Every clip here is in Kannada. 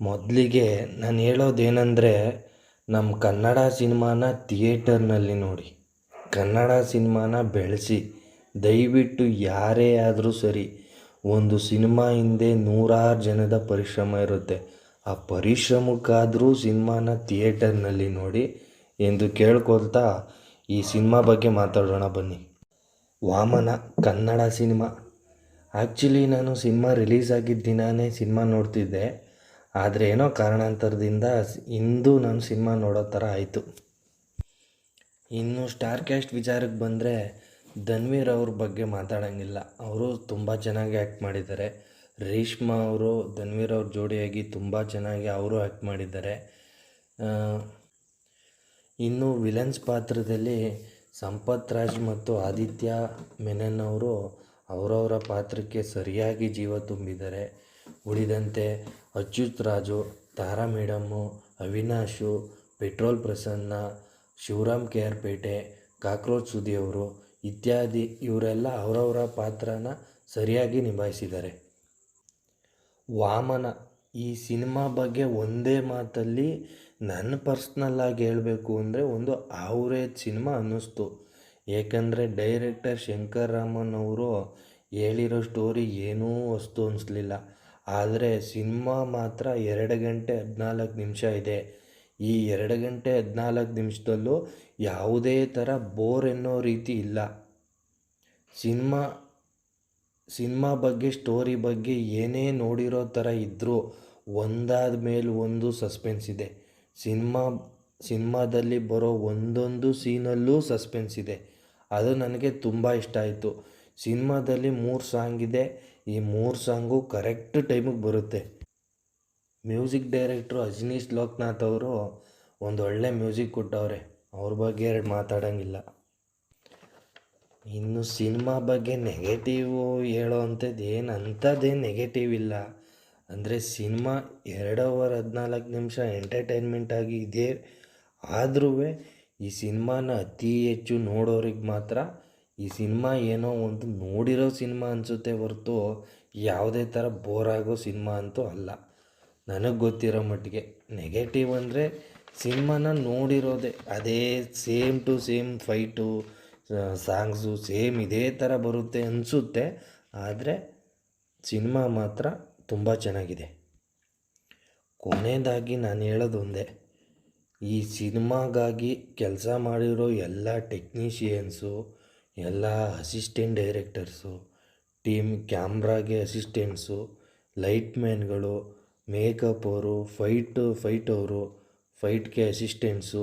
ಮೊದಲಿಗೆ ನಾನು ಹೇಳೋದೇನೆಂದರೆ ನಮ್ಮ ಕನ್ನಡ ಸಿನಿಮಾನ ಥಿಯೇಟರ್ನಲ್ಲಿ ನೋಡಿ. ಕನ್ನಡ ಸಿನಿಮಾನ ಬೆಳೆಸಿ, ದಯವಿಟ್ಟು ಯಾರೇ ಆದರೂ ಸರಿ ಒಂದು ಸಿನಿಮಾ ಹಿಂದೆ ನೂರಾರು ಜನದ ಪರಿಶ್ರಮ ಇರುತ್ತೆ. ಆ ಪರಿಶ್ರಮಕ್ಕಾದರೂ ಸಿನಿಮಾನ ಥಿಯೇಟರ್ನಲ್ಲಿ ನೋಡಿ ಎಂದು ಕೇಳ್ಕೊಳ್ತಾ ಈ ಸಿನಿಮಾ ಬಗ್ಗೆ ಮಾತಾಡೋಣ ಬನ್ನಿ. ವಾಮನ ಕನ್ನಡ ಸಿನಿಮಾ. ಆ್ಯಕ್ಚುಲಿ ನಾನು ಸಿನಿಮಾ ರಿಲೀಸ್ ಆಗಿದ್ದ ದಿನಾನೇ ಸಿನಿಮಾ ನೋಡ್ತಿದ್ದೆ. ಆದರೆ ಏನೋ ಕಾರಣಾಂತರದಿಂದ ಇಂದು ನಾನು ಸಿನಿಮಾ ನೋಡೋ ಥರ ಆಯಿತು. ಇನ್ನು ಸ್ಟಾರ್ ಕ್ಯಾಸ್ಟ್ ವಿಚಾರಕ್ಕೆ ಬಂದರೆ ಧನ್ವೀರ್ ಅವ್ರ ಬಗ್ಗೆ ಮಾತಾಡೋಂಗಿಲ್ಲ. ಅವರು ತುಂಬ ಚೆನ್ನಾಗಿ ಆ್ಯಕ್ಟ್ ಮಾಡಿದ್ದಾರೆ. ರೇಷ್ಮಾ ಅವರು, ಧನ್ವೀರ್ ಅವ್ರ ಜೋಡಿಯಾಗಿ ತುಂಬ ಚೆನ್ನಾಗಿ ಅವರು ಆ್ಯಕ್ಟ್ ಮಾಡಿದ್ದಾರೆ. ಇನ್ನು ವಿಲನ್ಸ್ ಪಾತ್ರದಲ್ಲಿ ಸಂಪತ್ ರಾಜ್ ಮತ್ತು ಆದಿತ್ಯ ಮೆನನ್ ಅವರು ಅವರವರ ಪಾತ್ರಕ್ಕೆ ಸರಿಯಾಗಿ ಜೀವ ತುಂಬಿದ್ದಾರೆ. ಉಳಿದಂತೆ Achyuth Raju, Tara madam Avinash, petrol Prasanna, Shivaram K R Pete, cockroach Sudhi ಅವರು ಇತ್ಯಾದಿ ಇವರೆಲ್ಲ ಅವರವರ ಪಾತ್ರನ ಸರಿಯಾಗಿ ನಿಭಾಯಿಸಿದ್ದಾರೆ. ವಾಮನ ಈ ಸಿನಿಮಾ ಬಗ್ಗೆ ಒಂದೇ ಮಾತಲ್ಲಿ ನನ್ನ ಪರ್ಸ್ನಲ್ಲಾಗಿ ಹೇಳಬೇಕು ಅಂದರೆ ಒಂದು ಆವ್ರೇಜ್ ಸಿನಿಮಾ ಅನ್ನಿಸ್ತು. ಏಕೆಂದರೆ ಡೈರೆಕ್ಟರ್ ಶಂಕರ್ ರಾಮನ್ ಅವರು ಹೇಳಿರೋ ಸ್ಟೋರಿ ಏನೂ ವಸ್ತು ಅನ್ನಿಸ್ಲಿಲ್ಲ ಆದರೆ ಸಿನಿಮಾ ಮಾತ್ರ ಎರಡು ಗಂಟೆ ಹದಿನಾಲ್ಕು ನಿಮಿಷ ಇದೆ. ಈ ಎರಡು ಗಂಟೆ ಹದಿನಾಲ್ಕು ನಿಮಿಷದಲ್ಲೂ ಯಾವುದೇ ಥರ ಬೋರ್ ಎನ್ನೋ ರೀತಿ ಇಲ್ಲ. ಸಿನಿಮಾ ಸಿನಿಮಾ ಬಗ್ಗೆ, ಸ್ಟೋರಿ ಬಗ್ಗೆ ಏನೇ ನೋಡಿರೋ ಥರ ಇದ್ದರೂ ಒಂದಾದ ಮೇಲೆ ಒಂದು ಸಸ್ಪೆನ್ಸ್ ಇದೆ. ಸಿನಿಮಾ, ಸಿನಿಮಾದಲ್ಲಿ ಬರೋ ಒಂದೊಂದು ಸೀನಲ್ಲೂ ಸಸ್ಪೆನ್ಸ್ ಇದೆ. ಅದು ನನಗೆ ತುಂಬ ಇಷ್ಟ ಆಯಿತು. ಸಿನಿಮಾದಲ್ಲಿ ಮೂರು ಸಾಂಗ್ ಇದೆ. ಈ ಮೂರು ಸಾಂಗು ಕರೆಕ್ಟ್ ಟೈಮಿಗೆ ಬರುತ್ತೆ. ಮ್ಯೂಸಿಕ್ ಡೈರೆಕ್ಟ್ರು ಅಜನೀಶ್ ಲೋಕನಾಥ್ ಅವರು ಒಂದು ಒಳ್ಳೆ ಮ್ಯೂಸಿಕ್ ಕೊಟ್ಟವ್ರೆ. ಅವ್ರ ಬಗ್ಗೆ ಎರಡು ಮಾತಾಡೋಂಗಿಲ್ಲ. ಇನ್ನು ಸಿನಿಮಾ ಬಗ್ಗೆ ನೆಗೆಟಿವು ಹೇಳೋ ಅಂಥದ್ದು ಏನು ಅಂಥದ್ದೇನು ನೆಗೆಟಿವ್ ಇಲ್ಲ. ಅಂದರೆ ಸಿನಿಮಾ ಎರಡು ಅವರ್ ಹದಿನಾಲ್ಕು ನಿಮಿಷ ಎಂಟರ್ಟೈನ್ಮೆಂಟ್ ಆಗಿ ಇದೆ ಆದ್ರೂ ಈ ಸಿನಿಮಾನ ಅತಿ ಹೆಚ್ಚು ನೋಡೋರಿಗೆ ಮಾತ್ರ ಈ ಸಿನಿಮಾ ಏನೋ ಒಂದು ನೋಡಿರೋ ಸಿನಿಮಾ ಅನಿಸುತ್ತೆ ಹೊರತು ಯಾವುದೇ ಥರ ಬೋರ್ ಆಗೋ ಸಿನಿಮಾ ಅಂತೂ ಅಲ್ಲ. ನನಗೆ ಗೊತ್ತಿರೋ ಮಟ್ಟಿಗೆ ನೆಗೆಟಿವ್ ಅಂದರೆ ಸಿನಿಮಾನ ನೋಡಿರೋದೇ ಅದೇ same to same fight songs same ಇದೇ ಥರ ಬರುತ್ತೆ ಅನಿಸುತ್ತೆ. ಆದರೆ ಸಿನಿಮಾ ಮಾತ್ರ ತುಂಬ ಚೆನ್ನಾಗಿದೆ. ಕೊನೆಯದಾಗಿ ನಾನು ಹೇಳೋದೊಂದೇ ಈ ಸಿನಿಮಾಗಾಗಿ ಕೆಲಸ ಮಾಡಿರೋ ಎಲ್ಲ ಟೆಕ್ನಿಷಿಯನ್ಸು ಎಲ್ಲ ಅಸಿಸ್ಟೆಂಟ್ ಡೈರೆಕ್ಟರ್ಸು ಟೀಮ್ ಕ್ಯಾಮ್ರಾಗೆ ಅಸಿಸ್ಟೆಂಟ್ಸು ಲೈಟ್ ಮ್ಯಾನ್ಗಳು ಮೇಕಪ್ ಅವರು ಫೈಟು ಫೈಟ್ ಅವರು ಫೈಟ್ಗೆ ಅಸಿಸ್ಟೆಂಟ್ಸು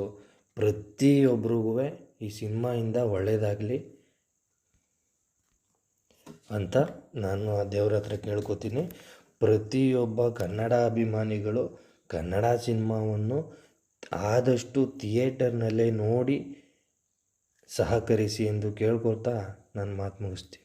ಪ್ರತಿಯೊಬ್ಬರಿಗೂ ಈ ಸಿನಿಮಾಯಿಂದ ಒಳ್ಳೆಯದಾಗಲಿ ಅಂತ ನಾನು ಆ ದೇವ್ರ ಹತ್ರ ಕೇಳ್ಕೊತೀನಿ. ಪ್ರತಿಯೊಬ್ಬ ಕನ್ನಡ ಅಭಿಮಾನಿಗಳು ಕನ್ನಡ ಸಿನಿಮಾವನ್ನು ಆದಷ್ಟು ಥಿಯೇಟರ್ನಲ್ಲೇ ನೋಡಿ ಸಹಕರಿಸಿ ಎಂದು ಕೇಳ್ಕೊಳ್ತಾ ನನ್ನ ಮಾತು ಮುಗಿಸ್ತೀನಿ.